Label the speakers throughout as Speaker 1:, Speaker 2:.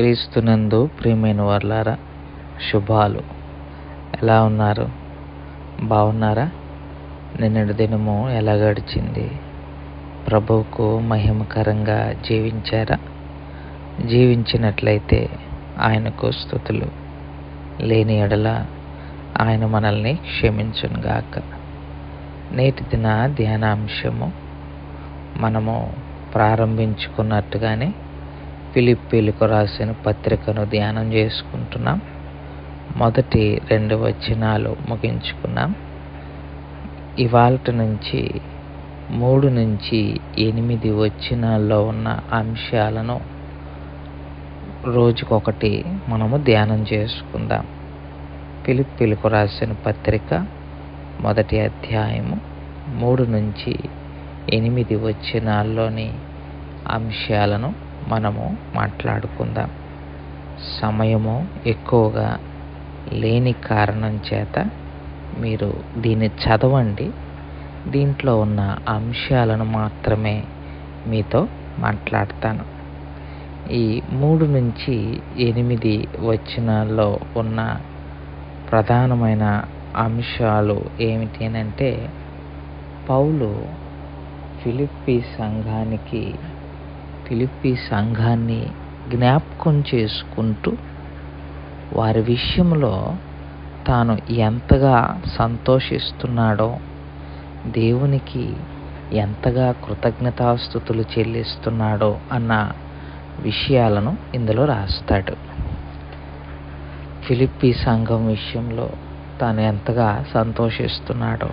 Speaker 1: క్రీస్తునందు ప్రియమైన వర్లారా శుభాలు. ఎలా ఉన్నారు? బాగున్నారా నిన్నటి దినము ఎలా గడిచింది? ప్రభువుకు మహిమకరంగా జీవించారా? జీవించినట్లయితే ఆయనకు స్థుతులు. లేని ఎడల ఆయన మనల్ని క్షమించునుగాక. నేటి దిన ధ్యానాంశము మనము ప్రారంభించుకున్నట్టుగానే ఫిలిప్పీలకు రాసిన పత్రికను ధ్యానం చేసుకుంటున్నాం. మొదటి రెండు వచనాలు ముగించుకున్నాం. ఇవాళ నుంచి మూడు నుంచి ఎనిమిది వచనాల్లో ఉన్న అంశాలను రోజుకొకటి మనము ధ్యానం చేసుకుందాం. ఫిలిప్పీలకు రాసిన పత్రిక మొదటి అధ్యాయము మూడు నుంచి ఎనిమిది వచనాల్లోని అంశాలను మనము మాట్లాడుకుందాం. సమయము ఎక్కువగా లేని కారణం చేత మీరు దీన్ని చదవండి. దీంట్లో ఉన్న అంశాలను మాత్రమే మీతో మాట్లాడతాను. ఈ మూడు నుంచి ఎనిమిది వచనాల్లో ఉన్న ప్రధానమైన అంశాలు ఏమిటి అంటే పౌలు ఫిలిప్పీ సంఘానికి ఫిలిప్పీ సంఘాన్ని జ్ఞాపకం చేసుకుంటూ వారి విషయంలో తాను ఎంతగా సంతోషిస్తున్నాడో దేవునికి ఎంతగా కృతజ్ఞతాస్థుతులు చెల్లిస్తున్నాడో అన్న విషయాలను ఇందులో రాస్తాడు. ఫిలిప్పి సంఘం విషయంలో తాను ఎంతగా సంతోషిస్తున్నాడో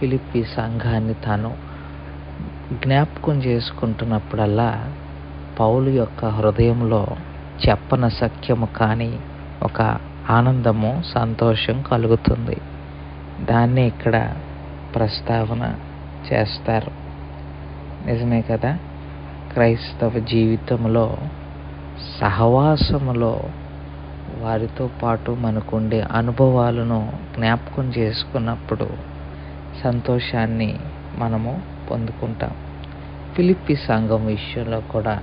Speaker 1: ఫిలిప్పి సంఘాన్ని తాను జ్ఞాపకం చేసుకుంటున్నప్పుడల్లా పౌలు యొక్క హృదయంలో చెప్పన సఖ్యము కానీ ఒక ఆనందము సంతోషం కలుగుతుంది. దాన్ని ఇక్కడ ప్రస్తావన చేస్తారు. నిజమే కదా? క్రైస్తవ జీవితంలో సహవాసములో వారితో పాటు మనకుండే అనుభవాలను జ్ఞాపకం చేసుకున్నప్పుడు సంతోషాన్ని మనము పొందుకుంటాం. ఫిలిప్పి సంఘం విషయంలో కూడా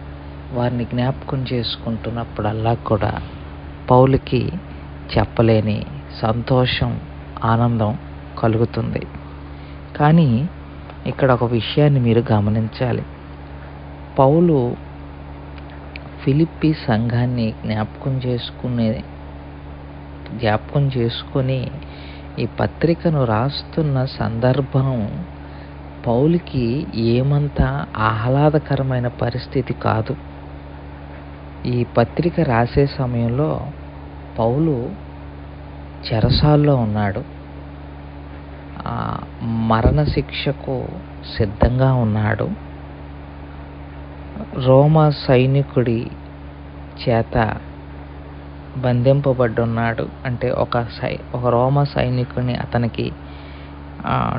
Speaker 1: వారిని జ్ఞాపకం చేసుకుంటున్నప్పుడల్లా కూడా పౌలకి చెప్పలేని సంతోషం ఆనందం కలుగుతుంది. కానీ ఇక్కడ ఒక విషయాన్ని మీరు గమనించాలి. పౌలు ఫిలిప్పి సంఘాన్ని జ్ఞాపకం చేసుకునే జ్ఞాపకం చేసుకొని ఈ పత్రికను రాస్తున్న సందర్భం పౌలికి ఏమంత ఆహ్లాదకరమైన పరిస్థితి కాదు. ఈ పత్రిక రాసే సమయంలో పౌలు చెరసాల్లో ఉన్నాడు. మరణశిక్షకు సిద్ధంగా ఉన్నాడు. రోమా సైనికుడి చేత బంధింపబడ్డున్నాడు అంటే ఒక సై ఒక రోమా సైనికుడిని అతనికి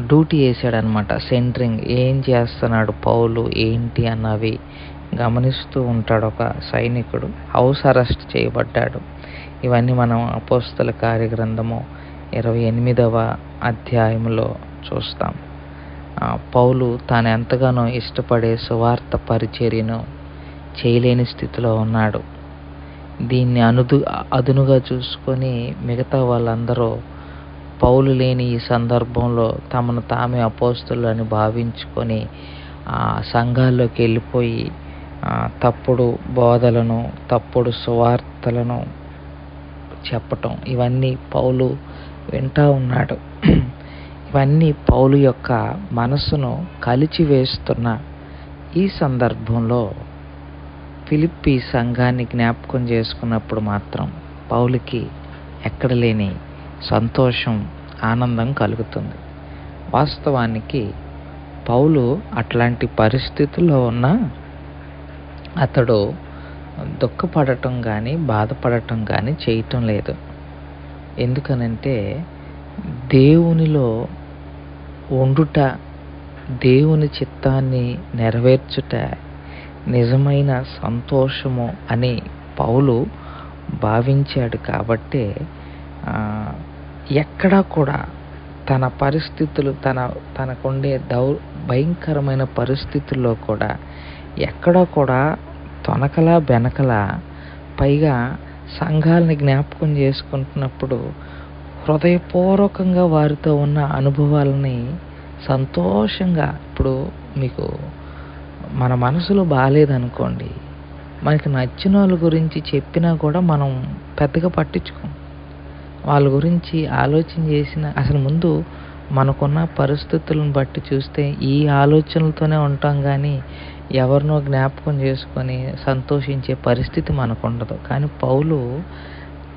Speaker 1: డ్యూటీ వేసాడనమాట సెంట్రింగ్. ఏం చేస్తున్నాడు పౌలు? ఏంటి అన్నవి గమనిస్తూ ఉంటాడు ఒక సైనికుడు. హౌస్ అరెస్ట్ చేయబడ్డాడు. ఇవన్నీ మనం అపోస్తల కార్యగ్రంథము ఇరవై ఎనిమిదవ అధ్యాయంలో చూస్తాం. పౌలు తాను ఎంతగానో ఇష్టపడే సువార్త పరిచర్యను చేయలేని స్థితిలో ఉన్నాడు. దీన్ని అనుదు అదునుగా చూసుకొని మిగతా వాళ్ళందరూ పౌలు లేని ఈ సందర్భంలో తమను తామే అపోస్తులు అని భావించుకొని ఆ సంఘాల్లోకి వెళ్ళిపోయి తప్పుడు బోధలను తప్పుడు సువార్తలను చెప్పటం ఇవన్నీ పౌలు వింటా ఉన్నాడు. ఇవన్నీ పౌలు యొక్క మనసును కలిచివేస్తున్న ఈ సందర్భంలో ఫిలిప్పి సంఘాన్ని జ్ఞాపకం చేసుకున్నప్పుడు మాత్రం పౌలుకి ఎక్కడ లేని సంతోషం ఆనందం కలుగుతుంది. వాస్తవానికి పౌలు అట్లాంటి పరిస్థితుల్లో ఉన్న అతడు దుఃఖపడటం కానీ బాధపడటం కానీ చేయటం లేదు. ఎందుకనంటే దేవునిలో ఉండుట దేవుని చిత్తాన్ని నెరవేర్చుట నిజమైన సంతోషము అని పౌలు భావించాడు కాబట్టే ఎక్కడా కూడా తన పరిస్థితులు తన తనకుండే దౌ భయంకరమైన పరిస్థితుల్లో కూడా ఎక్కడా కూడా తొనకల బెనకల పైగా సంఘాలని జ్ఞాపకం చేసుకుంటున్నప్పుడు హృదయపూర్వకంగా వారితో ఉన్న అనుభవాలని సంతోషంగా ఇప్పుడు మీకు మన మనసులో బాగాలేదనుకోండి మనకి నచ్చిన వాళ్ళ గురించి చెప్పినా కూడా మనం పెద్దగా పట్టించుకోం. వాళ్ళ గురించి ఆలోచన చేసిన అసలు ముందు మనకున్న పరిస్థితులను బట్టి చూస్తే ఈ ఆలోచనలతోనే ఉంటాం కానీ ఎవరినో జ్ఞాపకం చేసుకొని సంతోషించే పరిస్థితి మనకు ఉండదు కానీ పౌలు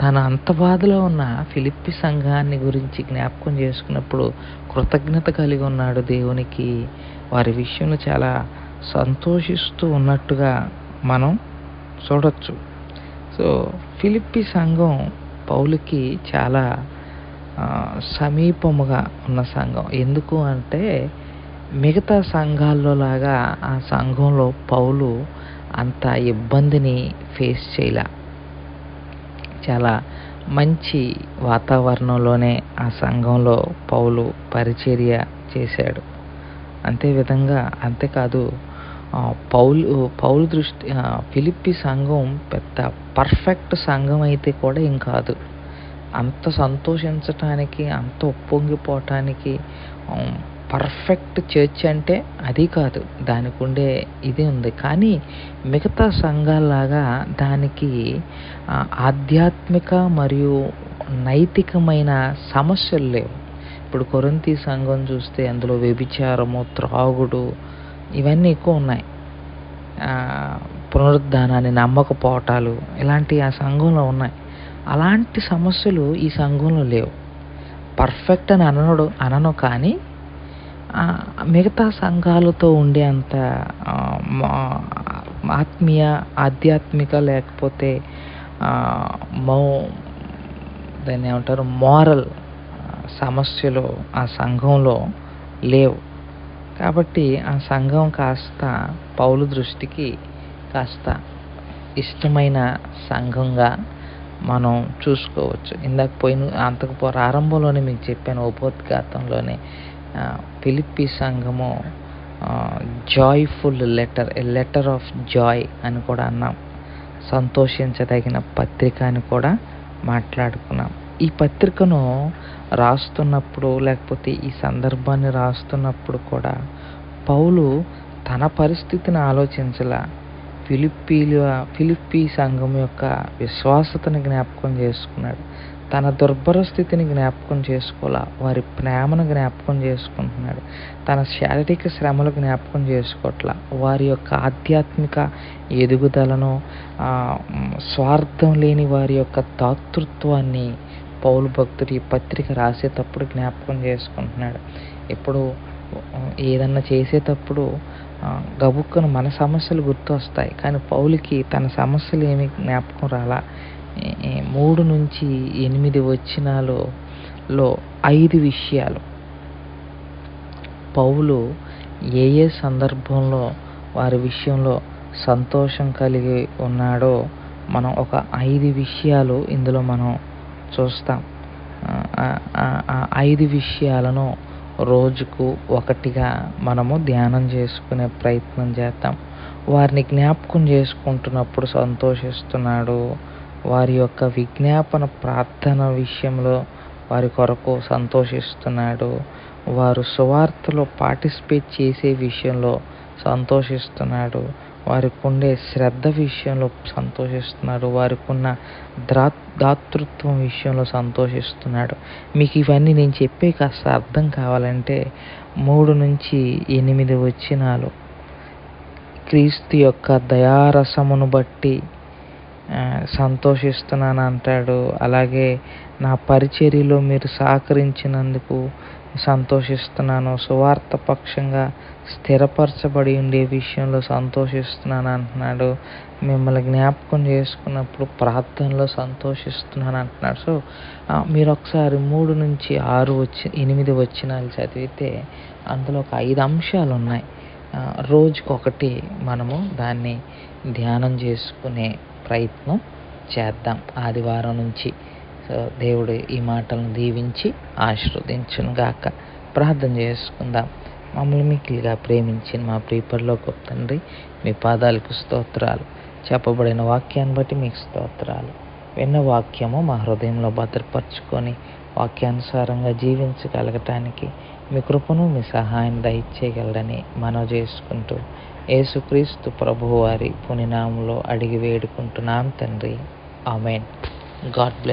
Speaker 1: తన అంత బాధలో ఉన్న ఫిలిప్పి సంఘాన్ని గురించి జ్ఞాపకం చేసుకున్నప్పుడు కృతజ్ఞత కలిగి ఉన్నాడు దేవునికి. వారి విషయంలో చాలా సంతోషిస్తూ ఉన్నట్టుగా మనం చూడొచ్చు. సో ఫిలిప్పి సంఘం పౌలుకి చాలా సమీపముగా ఉన్న సంఘం. ఎందుకు అంటే మిగతా సంఘాల్లో లాగా ఆ సంఘంలో పౌలు అంత ఇబ్బందిని ఫేస్ చేయలే. చాలా మంచి వాతావరణంలోనే ఆ సంఘంలో పౌలు పరిచర్య చేశాడు. అంతే విధంగా అంతేకాదు పౌలు పౌలు దృష్టి ఫిలిప్పి సంఘం పెద్ద పర్ఫెక్ట్ సంఘం అయితే కూడా ఏం కాదు. అంత సంతోషించటానికి అంత ఉప్పొంగిపోవటానికి పర్ఫెక్ట్ చర్చ్ అంటే అది కాదు. దానికి ఉండే ఇది ఉంది. కానీ మిగతా సంఘాల్లాగా దానికి ఆధ్యాత్మిక మరియు నైతికమైన సమస్యలు లేవు. ఇప్పుడు కొరంతి సంఘం చూస్తే అందులో వ్యభిచారము త్రాగుడు ఇవన్నీ ఎక్కువ ఉన్నాయి. పునరుద్ధానాన్ని నమ్మకపోవటాలు ఇలాంటి ఆ సంఘంలో ఉన్నాయి. అలాంటి సమస్యలు ఈ సంఘంలో లేవు. పర్ఫెక్ట్ అని అనడు అనను కానీ మిగతా సంఘాలతో ఉండే అంత మా- ఆత్మీయ ఆధ్యాత్మిక లేకపోతే మౌ దాన్ని ఏమంటారు మోరల్ సమస్యలు ఆ సంఘంలో లేవు. కాబట్టి ఆ సంఘం కాస్త పౌలు దృష్టికి కాస్త ఇష్టమైన సంఘంగా మనం చూసుకోవచ్చు. ఇందాక పోయిన అంతకు ప్రారంభంలోనే మీకు చెప్పాను ఉపోద్ఘాతంలోనే ఆ, ఫిలిప్పి సంఘము joyful letter a letter of joy అని కూడా అన్నాం. సంతోషించదగిన పత్రిక అని కూడా మాట్లాడుకున్నాం. ఈ పత్రికను రాస్తున్నప్పుడు లేకపోతే ఈ సందర్భాన్ని రాస్తున్నప్పుడు కూడా పౌలు తన పరిస్థితిని ఆలోచించలా. ఫిలిప్పీల ఫిలిప్పీ సంఘం యొక్క విశ్వాసతని జ్ఞాపకం చేసుకున్నాడు. తన దుర్భర స్థితిని జ్ఞాపకం చేసుకోవాలా వారి ప్రేమను జ్ఞాపకం చేసుకుంటున్నాడు. తన శారీరక శ్రమలు జ్ఞాపకం చేసుకోవట్లా వారి యొక్క ఆధ్యాత్మిక ఎదుగుదలను స్వార్థం లేని వారి యొక్క దాతృత్వాన్ని పౌలు భక్తుడు ఈ పత్రిక రాసేటప్పుడు జ్ఞాపకం చేసుకుంటున్నాడు. ఇప్పుడు ఏదన్నా చేసేటప్పుడు ఆ, గబుక్కున మన సమస్యలు గుర్తు వస్తాయి కానీ పౌలుకి తన సమస్యలు ఏమి జ్ఞాపకం రాలా. మూడు నుంచి ఎనిమిది వచ్చినాలో లో ఐదు విషయాలు. పౌలు ఏ ఏ సందర్భంలో వారి విషయంలో సంతోషం కలిగి ఉన్నాడో మనం ఒక ఐదు విషయాలు ఇందులో మనం చూస్తాం. ఆ, ఐదు విషయాలను రోజుకు ఒకటిగా మనము ధ్యానం చేసుకునే ప్రయత్నం చేద్దాం వారిని జ్ఞాపకం చేసుకుంటున్నప్పుడు సంతోషిస్తున్నాడు. వారి యొక్క విజ్ఞాపన ప్రార్థన విషయంలో వారి కొరకు సంతోషిస్తున్నాడు. వారు సువార్తలో పార్టిసిపేట్ చేసే విషయంలో సంతోషిస్తున్నాడు. వారికి ఉండే శ్రద్ధ విషయంలో సంతోషిస్తున్నాడు. వారికి ఉన్న ద్రా దాతృత్వం విషయంలో సంతోషిస్తున్నాడు. మీకు ఇవన్నీ నేను చెప్పే కాస్త అర్థం కావాలంటే మూడు నుంచి ఎనిమిది వచ్చినాలు క్రీస్తు యొక్క దయారసమును బట్టి సంతోషిస్తున్నాను అంటాడు అలాగే నా పరిచర్యలో మీరు సహకరించినందుకు సంతోషిస్తున్నాను. సువార్త పక్షంగా స్థిరపరచబడి ఉండే విషయంలో సంతోషిస్తున్నాను అంటున్నాడు. మిమ్మల్ని జ్ఞాపకం చేసుకున్నప్పుడు ప్రార్థనలో సంతోషిస్తున్నాను అంటున్నాడు. సో మీరు ఒకసారి మూడు నుంచి ఆరు వచ్చి ఎనిమిది వచ్చినాలు చదివితే అందులో ఒక ఐదు అంశాలు ఉన్నాయి. రోజుకొకటి మనము దాన్ని ధ్యానం చేసుకునే ప్రయత్నం చేద్దాం. ఆదివారం నుంచి దేవుడు ఈ మాటలను దీవించి ఆశీర్వదించును గాక. ప్రార్థన చేసుకుందాం. మమ్మల్ని మిక్కిలిగా ప్రేమించిన మా ప్రీపర్లో గొప్ప తండ్రి మీ పాదాలకు స్తోత్రాలు. చెప్పబడిన వాక్యాన్ని బట్టి మీకు స్తోత్రాలు. విన్న వాక్యము మా హృదయంలో భద్రపరుచుకొని వాక్యానుసారంగా జీవించగలగటానికి మీ కృపను మీ సహాయం దయచేయగలడని మనవి చేసుకుంటూ యేసుక్రీస్తు ప్రభువారి పునినామంలో అడిగి వేడుకుంటున్నాం తండ్రి. ఆమెన్. God bless